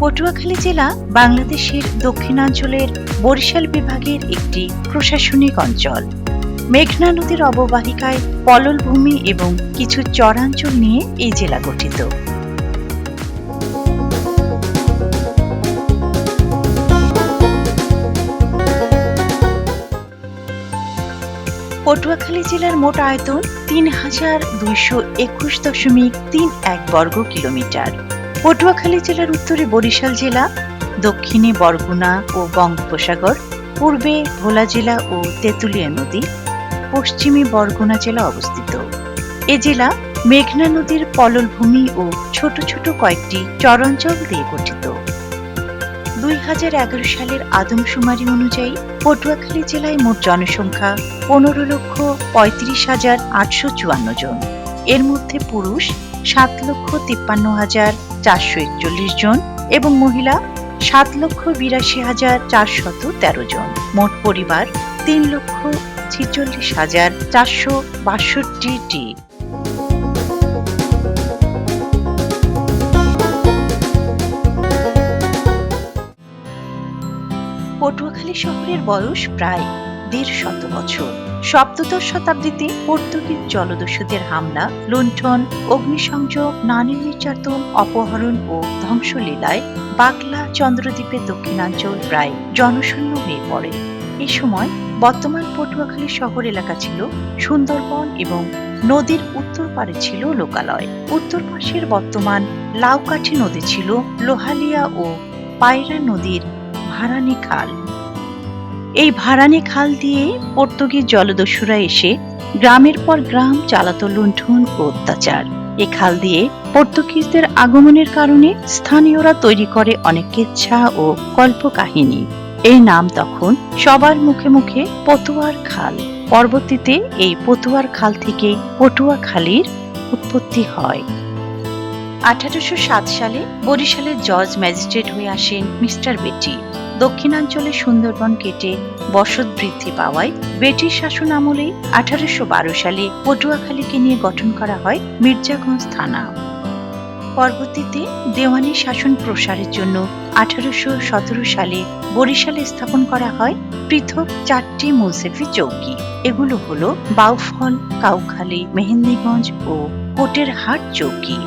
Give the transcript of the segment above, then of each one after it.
পটুয়াখালী জেলা বাংলাদেশের দক্ষিণাঞ্চলের বরিশাল বিভাগের একটি প্রশাসনিক অঞ্চল। মেঘনা নদীর অববাহিকায় পলল ভূমি এবং কিছু চরাঞ্চল নিয়ে এই জেলা গঠিত। পটুয়াখালী জেলার মোট আয়তন তিন হাজার দুইশো একুশ দশমিক তিন এক বর্গ কিলোমিটার। পটুয়াখালী জেলার উত্তরে বরিশাল জেলা, দক্ষিণে বরগুনা ও বঙ্গোপসাগর, পূর্বে ভোলা জেলা ও তেঁতুলিয়া নদী, পশ্চিমে বরগুনা জেলা অবস্থিত। এ জেলা মেঘনা নদীর পলল ভূমি ও ছোট ছোট কয়েকটি চরাঞ্চল দিয়ে গঠিত। দুই হাজার এগারো সালের আদমশুমারি অনুযায়ী পটুয়াখালী জেলায় মোট জনসংখ্যা পনেরো লক্ষ পঁয়ত্রিশ হাজার আটশো চুয়ান্ন জন। এর মধ্যে পুরুষ সাত লক্ষ তিপ্পান্ন হাজার চারশো একচল্লিশ জন এবং মহিলা সাত লক্ষ বিরাশি হাজার চারশত তেরো জন। মোট পরিবার তিন লক্ষ ছেচল্লিশ হাজার চারশো বাষট্টিটি পটুয়াখালী শহরের বয়স প্রায় দেড় শত বছর। সপ্তদশ শতাব্দীতে পর্তুগিজ জলদস্যুদের হামলা, লুণ্ঠন, অগ্নিসংযোগ, নারী নির্যাতন, অপহরণ ও ধ্বংসলীলায় বাকলা চন্দ্রদ্বীপের দক্ষিণাঞ্চল প্রায় জনশূন্য হয়ে পড়ে। এ সময় বর্তমান পটুয়াখালী শহর এলাকা ছিল সুন্দরবন এবং নদীর উত্তর পারে ছিল লোকালয়। উত্তর পাশের বর্তমান লাউকাঠি নদী ছিল লোহালিয়া ও পায়রা নদীর ভারানি খাল। এই ভারানি খাল দিয়ে পর্তুগিজ জলদস্যুরা এসে গ্রামের পর গ্রাম চালাতো লুণ্ঠন ও অত্যাচার। এ খাল দিয়ে পর্তুগিজদের আগমনের কারণে স্থানীয়রা তৈরি করে অনেক কেচ্ছা ও কল্পকাহিনী। এই নাম তখন সবার মুখে মুখে পতুয়ার খাল। পরবর্তীতে এই পতুয়ার খাল থেকে পটুয়াখালীর উৎপত্তি হয়। আঠারোশো সাত সালে বরিশালের জজ ম্যাজিস্ট্রেট হয়ে আসেন মিস্টার বেটি। দক্ষিণাঞ্চলে সুন্দরবন কেটে বসত বৃদ্ধি পাওয়ায় ব্রিটিশ শাসন আমলে আঠারোশো বারো সালে পটুয়াখালীকে নিয়ে গঠন করা হয় মির্জাগঞ্জ থানা। পরবর্তীতে দেওয়ানি শাসন প্রসারের জন্য আঠারোশো সতেরো সালে বরিশালে স্থাপন করা হয় পৃথক চারটি মুলসেফি চৌকি। এগুলো হলো বাউফল, কাউখালী, মেহেন্দিগঞ্জ ও কোটের হাট চৌকি।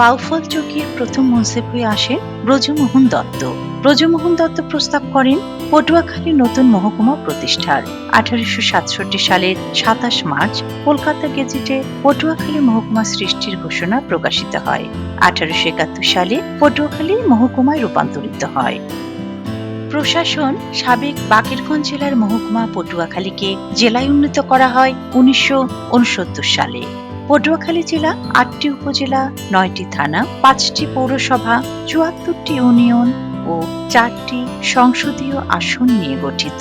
বাউফল চৌকির প্রথম মুন্সিপ আসেন ব্রজমোহন দত্ত। ব্রজমোহন দত্ত প্রস্তাব করেন পটুয়াখালী নতুন মহকুমা প্রতিষ্ঠার। আঠারোশো সাতষট্টি সালের সাতাশ মার্চ কলকাতা গেজেটে পটুয়াখালী মহকুমা সৃষ্টির ঘোষণা প্রকাশিত হয়। আঠারোশো একাত্তর সালে পটুয়াখালী মহকুমায় রূপান্তরিত হয়। প্রশাসন সাবেক বাকেরগঞ্জ জেলার মহকুমা পটুয়াখালীকে জেলায় উন্নীত করা হয় উনিশশো উনসত্তর সালে। পটুয়াখালী জেলা আটটি উপজেলা, নয়টি থানা, পাঁচটি পৌরসভা, চুয়াত্তরটি ইউনিয়ন ও চারটি সংসদীয় আসন নিয়ে গঠিত।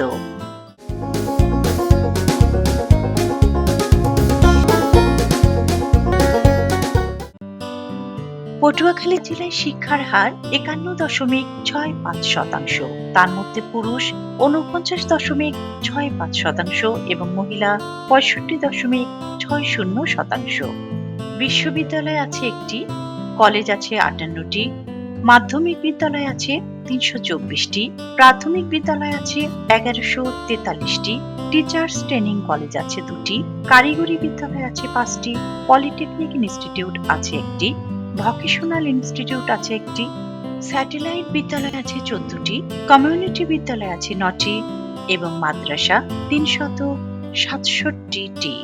পটুয়াখালী জেলায় শিক্ষার হার একান্ন দশমিক ছয় পাঁচ শতাংশ। তার মধ্যে পুরুষ ঊনপঞ্চাশ দশমিক ছয় পাঁচ শতাংশ এবং মহিলা পঁয়ষট্টি দশমিক ছয় শূন্য শতাংশ। বিশ্ববিদ্যালয় আছে একটি, কলেজ আছে আটান্নটি, মাধ্যমিক বিদ্যালয় আছে তিনশো চব্বিশটি, প্রাথমিক বিদ্যালয় আছে এগারোশো তেতাল্লিশটি, টিচার্স ট্রেনিং কলেজ আছে দুটি, কারিগরি বিদ্যালয় আছে পাঁচটি, পলিটেকনিক ইনস্টিটিউট আছে একটি ভকেশনাল ইনস্টিটিউট আছে একটি, স্যাটেলাইট বিদ্যালয় আছে চোদ্দটি, কমিউনিটি বিদ্যালয় আছে নটি এবং মাদ্রাসা তিনশত সাতষট্টিটি।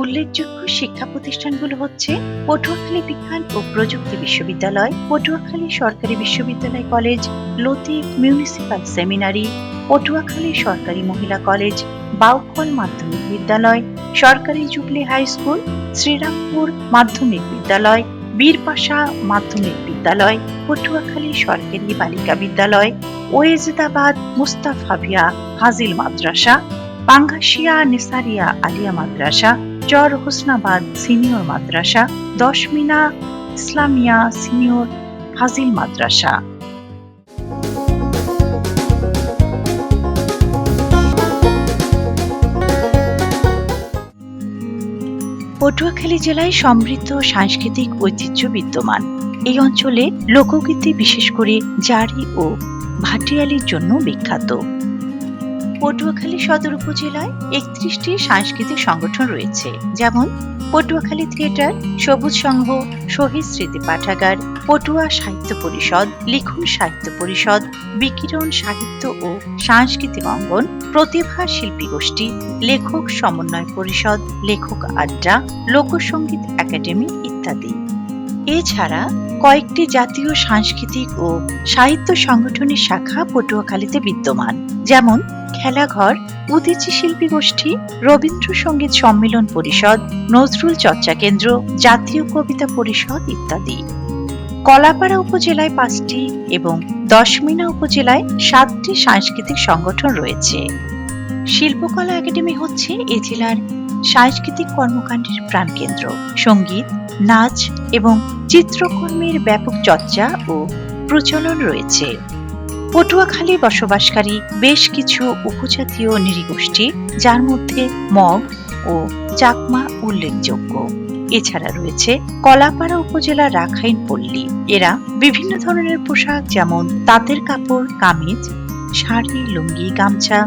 উল্লেখযোগ্য শিক্ষা প্রতিষ্ঠানগুলো হচ্ছে পটুয়াখালী বিজ্ঞান ও প্রযুক্তি বিশ্ববিদ্যালয়, পটুয়াখালী সরকারি বিশ্ববিদ্যালয় college, Latif municipal seminary, Patuakhali সরকারি মহিলা কলেজ বাউকল মাধ্যমিক বিদ্যালয়, সরকারি জুবলি হাই স্কুল, শ্রীরামপুর মাধ্যমিক বিদ্যালয় বীরপাশা মাধ্যমিক বিদ্যালয়, পটুয়াখালী সরকারি বালিকা বিদ্যালয়, ওয়েজিদাবাদ মুস্তাফাভিয়া হাজিল মাদ্রাসা পাঙ্গাসিয়া নিসারিয়া আলিয়া মাদ্রাসা, চর হোসনাবাদ সিনিয়র মাদ্রাসা, দশমিনা ইসলামিয়া সিনিয়র হাজিল মাদ্রাসা। পটুয়াখালী জেলায় সমৃদ্ধ সাংস্কৃতিক ঐতিহ্য বিদ্যমান। এই অঞ্চলে লোকগীতি বিশেষ করে জারি ও ভাটিয়ালির জন্য বিখ্যাত। পটুয়াখালী সদর উপজেলায় একত্রিশটি সাংস্কৃতিক সংগঠন রয়েছে, যেমন পটুয়াখালী থিয়েটার, সবুজ সংঘ, শহীদ স্মৃতি পাঠাগার, পটুয়া সাহিত্য পরিষদ, লিখন সাহিত্য পরিষদ, বিকিরণ সাহিত্য ও সাংস্কৃতিক অঙ্গন, প্রতিভা শিল্পী গোষ্ঠী, লেখক সমন্বয় পরিষদ, লেখক আড্ডা লোকসঙ্গীত একাডেমি ইত্যাদি। এছাড়া কয়েকটি জাতীয় সাংস্কৃতিক ও সাহিত্য সংগঠনের শাখা পটুয়াখালীতে বিদ্যমান, যেমন খেলাঘর, উদীচী শিল্পী গোষ্ঠী, রবীন্দ্রসঙ্গীত সম্মেলন পরিষদ, নজরুল চর্চা কেন্দ্র, জাতীয় কবিতা পরিষদ ইত্যাদি। কলাপাড়া উপজেলায় পাঁচটি এবং দশমিনা উপজেলায় সাতটি সাংস্কৃতিক সংগঠন রয়েছে। শিল্পকলা একাডেমি হচ্ছে এ জেলার সাংস্কৃতিক কর্মকাণ্ডের প্রাণকেন্দ্র। সংগীত, নাচ এবং চিত্রকর্মের ব্যাপক চর্চা ও প্রচলন রয়েছে। পটুয়াখালী বসবাসকারী বেশ কিছু উপজাতীয় নৃগোষ্ঠী, যার মধ্যে মগ ও চাকমা উল্লেখযোগ্য। এছাড়া রয়েছে কলাপাড়া উপজেলার রাখাইন পল্লী। এরা বিভিন্ন ধরনের পোশাক, যেমন তাঁতের কাপড়, কামিজ, শাড়ি, লুঙ্গি, গামছা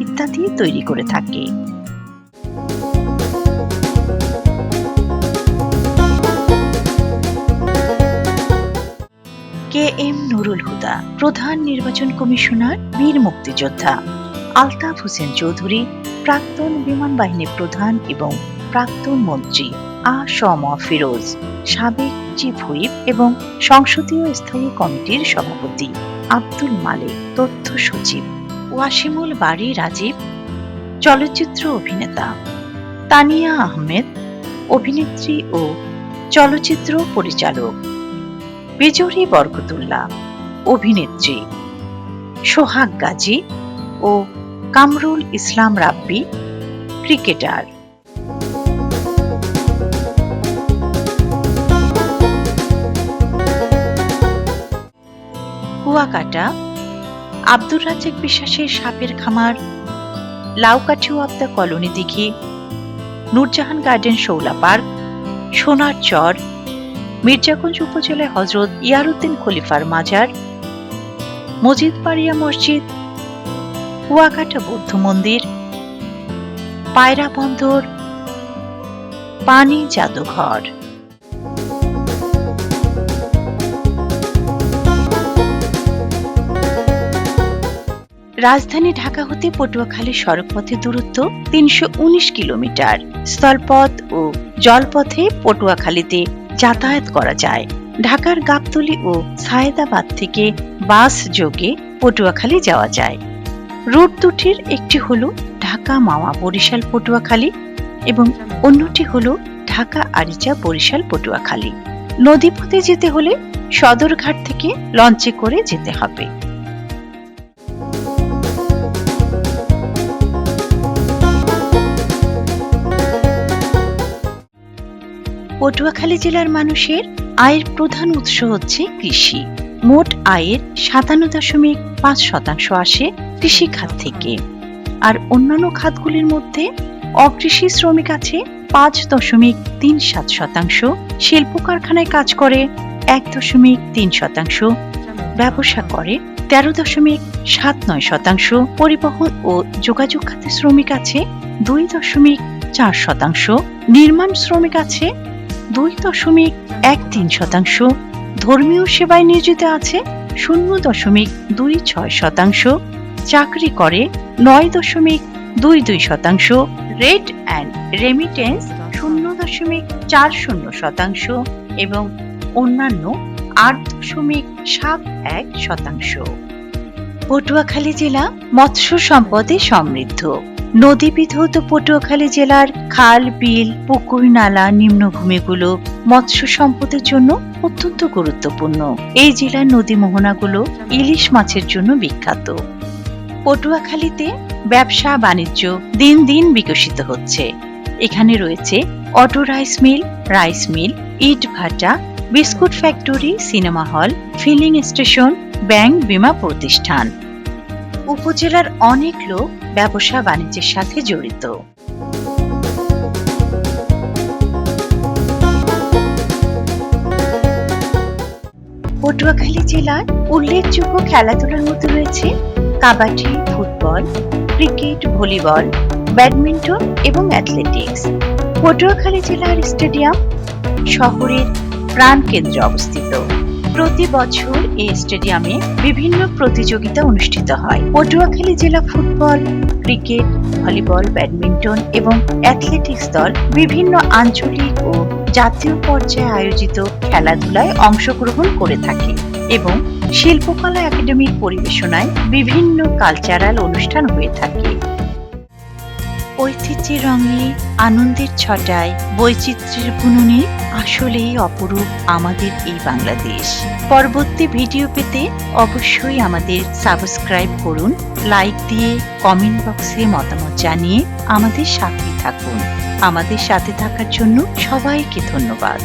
ইত্যাদি তৈরি করে থাকে। এম নুরুল হুদা, প্রধান নির্বাচন কমিশনার, বীর মুক্তিযোদ্ধা। আলতাফ হোসেন চৌধুরী, প্রাক্তন বিমান বাহিনী প্রধান এবং প্রাক্তন মন্ত্রী আ স ম ফিরোজ, সাবেক চিফ হুইপ এবং সংসদীয় স্থায়ী কমিটির সভাপতি আব্দুল মালিক, তথ্য সচিব ওয়াসিমুল বাড়ি রাজীব, চলচ্চিত্র অভিনেতা তানিয়া আহমেদ, অভিনেত্রী ও চলচ্চিত্র পরিচালক বেজরি বরকতুল্লাহ, অভিনেত্রী সোহাগ গাজী ও কামরুল ইসলাম রাব্বি, ক্রিকেটার। কুয়াকাটা, আব্দুর রাজ্জাক বিশ্বাসের সাপের খামার, লাউকাঠি আবদা কলোনি দিঘি, নূরজাহান গার্ডেন শৌলা পার্ক সোনার চর মির্জাগঞ্জ উপজেলায় হজরত ইয়ারুদ্দিন খলিফার মাজার মজিদ পাড়িয়া মসজিদ, কুয়াকাটা বৌদ্ধ মন্দির, পায়রা বন্দর, পানি জাদুঘর। রাজধানী ঢাকা হতে পটুয়াখালী সড়কপথের দূরত্ব তিনশো উনিশ কিলোমিটার। স্থলপথ ও জলপথে পটুয়াখালীতে যাতায়াত করা যায়। ঢাকার গাবতলি ও সায়েদাবাদ থেকে বাস যোগে পটুয়াখালী যাওয়া যায়। রুট দুটির একটি হল ঢাকা মাওয়া বরিশাল পটুয়াখালী এবং অন্যটি হল ঢাকা আরিচা বরিশাল পটুয়াখালী। নদীপথে যেতে হলে সদরঘাট থেকে লঞ্চে করে যেতে হবে। পটুয়াখালী জেলার মানুষের আয়ের প্রধান উৎস হচ্ছে কৃষি। মোট আয়ের সাতান্ন দশমিক পাঁচ শতাংশ আসে কৃষি খাত থেকে। আর অন্যান্য খাতগুলির মধ্যে অকৃষি শ্রমিক আছে পাঁচ দশমিক তিন সাত শতাংশ শিল্প কারখানায় কাজ করে এক দশমিক তিন শতাংশ, ব্যবসা করে তেরো দশমিক সাত নয় শতাংশ, পরিবহন ও যোগাযোগ খাতে শ্রমিক আছে দুই দশমিক চার শতাংশ, নির্মাণ শ্রমিক আছে দুই দশমিক এক তিন শতাংশ। ধর্মীয় সেবায় নিয়োজিত আছে শূন্য দশমিক দুই ছয় শতাংশ। চাকরি করে নয় দশমিক দুই দুই শতাংশ। রেট অ্যান্ড রেমিটেন্স শূন্য দশমিক চার শূন্য শতাংশ। এবং অন্যান্য আট দশমিক সাত এক শতাংশ। পটুয়াখালী জেলা মৎস্য সম্পদে সমৃদ্ধ। নদী বিধৌত পটুয়াখালী জেলার খাল, বিল, পুকুর, নালা, নিম্নভূমিগুলো মৎস্য সম্পদের জন্য অত্যন্ত গুরুত্বপূর্ণ। এই জেলার নদী মোহনাগুলো ইলিশ মাছের জন্য বিখ্যাত। পটুয়াখালীতে ব্যবসা বাণিজ্য দিন দিন বিকশিত হচ্ছে। এখানে রয়েছে auto rice mill rice mill, ইট ভাটা, biscuit factory, cinema hall, filling station, bank বীমা প্রতিষ্ঠান। উপজেলার অনেক লোক ব্যবসা বাণিজ্যের সাথে জড়িত। পটুয়াখালী জেলার উল্লেখযোগ্য খেলাধুলার মধ্যে রয়েছে kabaddi, football, cricket, volleyball, badminton এবং অ্যাথলেটিক্স। পটুয়াখালী জেলার স্টেডিয়াম শহরের প্রাণকেন্দ্রে অবস্থিত। প্রতি বছর এই স্টেডিয়ামে বিভিন্ন প্রতিযোগিতা অনুষ্ঠিত হয়। পটুয়াখালী জেলা ফুটবল, ক্রিকেট, ভলিবল, ব্যাডমিন্টন এবং অ্যাথলেটিক্স দল বিভিন্ন আঞ্চলিক ও জাতীয় পর্যায়ে আয়োজিত খেলাধুলায় অংশগ্রহণ করে থাকে এবং শিল্পকলা একাডেমির পরিবেশনায় বিভিন্ন কালচারাল অনুষ্ঠান হয়ে থাকে। ঐতিহ্যের রঙে আনন্দের ছটায় বৈচিত্র্যের বুননে আসলেই অপরূপ আমাদের এই বাংলাদেশ। পরবর্তী ভিডিও পেতে অবশ্যই আমাদের সাবস্ক্রাইব করুন, লাইক দিয়ে কমেন্ট বক্সে মতামত জানিয়ে আমাদের সাথে থাকুন। আমাদের সাথে থাকার জন্য সবাইকে ধন্যবাদ।